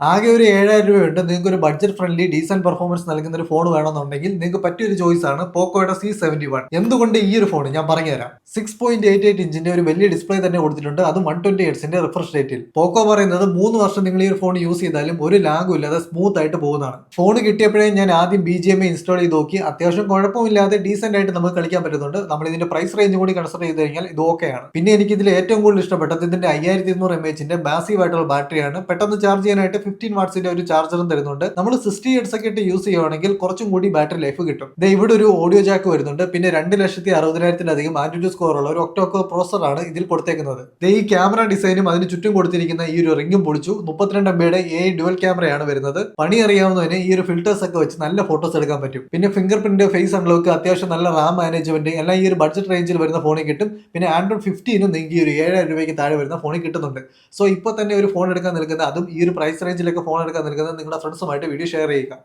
ആകെ ഒരു ഏഴായിരം രൂപയുണ്ട് നിങ്ങൾക്ക് ഒരു ബഡ്ജറ്റ് ഫ്രണ്ട്ലി ഡീസന്റ് പെർഫോമൻസ് നൽകുന്ന ഒരു ഫോൺ വേണമെന്നുണ്ടെങ്കിൽ നിങ്ങൾക്ക് പറ്റിയൊരു ചോയ്സ് ആണ് പോക്കോയുടെ സി സെവന്റി വൺ എന്തുകൊണ്ട് ഈ ഒരു ഫോൺ ഞാൻ പറഞ്ഞുതരാം. സിക്സ് പോയിന്റ് എയ്റ്റ് എയ്റ്റ് ഇഞ്ചിന്റെ ഒരു വലിയ ഡിസ്പ്ലേ തന്നെ കൊടുത്തിട്ടുണ്ട്. അത് വൺ ട്വന്റി എയ്റ്റ്സിന്റെ റിഫ്രഷ് റേറ്റിൽ പോക്കോ പറയുന്നത് മൂന്ന് വർഷം നിങ്ങൾ ഈ ഒരു ഫോൺ യൂസ് ചെയ്താലും ഒരു ലാഗും ഇല്ലാതെ സ്മൂത്ത് ആയിട്ട് പോകുന്നതാണ്. ഫോൺ കിട്ടിയപ്പോഴേ ഞാൻ ആദ്യം ബി ജി എം ഇൻസ്റ്റാൾ ചെയ്ത് നോക്കി. അത്യാവശ്യം കുഴപ്പമില്ലാതെ ഡീസെന്റ് ആയിട്ട് നമുക്ക് കളിക്കാൻ പറ്റുന്നുണ്ട്. നമ്മൾ ഇതിന്റെ പ്രൈസ് റേഞ്ച് കൂടി കൺസിഡർ ചെയ്ത് കഴിഞ്ഞാൽ ഇത് ഓക്കെയാണ് പിന്നെ എനിക്ക് ഇതിൽ ഏറ്റവും കൂടുതൽ ഇഷ്ടപ്പെട്ടത് ഇതിന്റെ അയ്യായിരത്തി ഇരുന്നൂറ് എം എച്ചിന്റെ മാസീവ് ആയിട്ടുള്ള ബാറ്ററിയാണ് പെട്ടെന്ന് ചാർജ് ചെയ്യാനായിട്ട് ഫിഫ്റ്റീൻ വാട്ട്സിന്റെ ഒരു ചാർജറും തരുന്നുണ്ട്. നമ്മൾ സിക്സ്റ്റി ഹെഡ്സ് ഒക്കെ ഇട്ട് യൂസ് ചെയ്യുവാണെങ്കിൽ കുറച്ചും കൂടി ബാറ്ററി ലൈഫ് കിട്ടും. ദേ ഇവിടെ ഒരു ഓഡിയോ ജാക്ക് വരുന്നുണ്ട്. പിന്നെ രണ്ട് ലക്ഷത്തി അറുപതിനായിരത്തിലധികം ആൻഡ്രോയിഡ് സ്കോർ ഉള്ള ഒരു ഒക്ടോക്കോ പ്രോസറാണ് ഇതിൽ കൊടുത്തേക്കുന്നത്. ദേ ഈ ക്യാമറ ഡിസൈനും അതിന് ചുറ്റും കൊടുത്തിരിക്കുന്ന ഈ ഒരു റിംഗും പൊളിച്ചു. മുപ്പത്തിരണ്ട് എം ബിയുടെ എ ഡുവൽ ക്യാമറയാണ് വരുന്നത്. പണി അറിയാവുന്നതിന് ഈ ഒരു ഫിൽറ്റേഴ്സ് ഒക്കെ വെച്ച് നല്ല ഫോട്ടോസ് എടുക്കാൻ പറ്റും. പിന്നെ ഫിംഗർ പ്രിന്റ് ഫേസ് അൺലോക്ക് അത്യാവശ്യം നല്ല റാം മാനേജ്മെന്റ് എല്ലാം ഈ ഒരു ബഡ്ജറ്റ് റേഞ്ചിൽ വരുന്ന ഫോണിൽ കിട്ടും. പിന്നെ ആൻഡ്രോയിഡ് ഫിഫ്റ്റീനും നിങ്ങൾക്ക് ഈ ഒരു ഏഴായിരം രൂപയ്ക്ക് താഴെ വരുന്ന ഫോണിൽ കിട്ടുന്നുണ്ട്. സോ ഇപ്പോൾ തന്നെ ഒരു ഫോൺ എടുക്കാൻ നിൽക്കുന്നത് അതും ഈ ഒരു പ്രൈസ് റേഞ്ചിലൊക്കെ ഫോൺ എടുക്കാൻ നിൽക്കുന്നത് നിങ്ങളുടെ ഫ്രണ്ട്സുമായിട്ട് വീഡിയോ ഷെയർ ചെയ്യുക.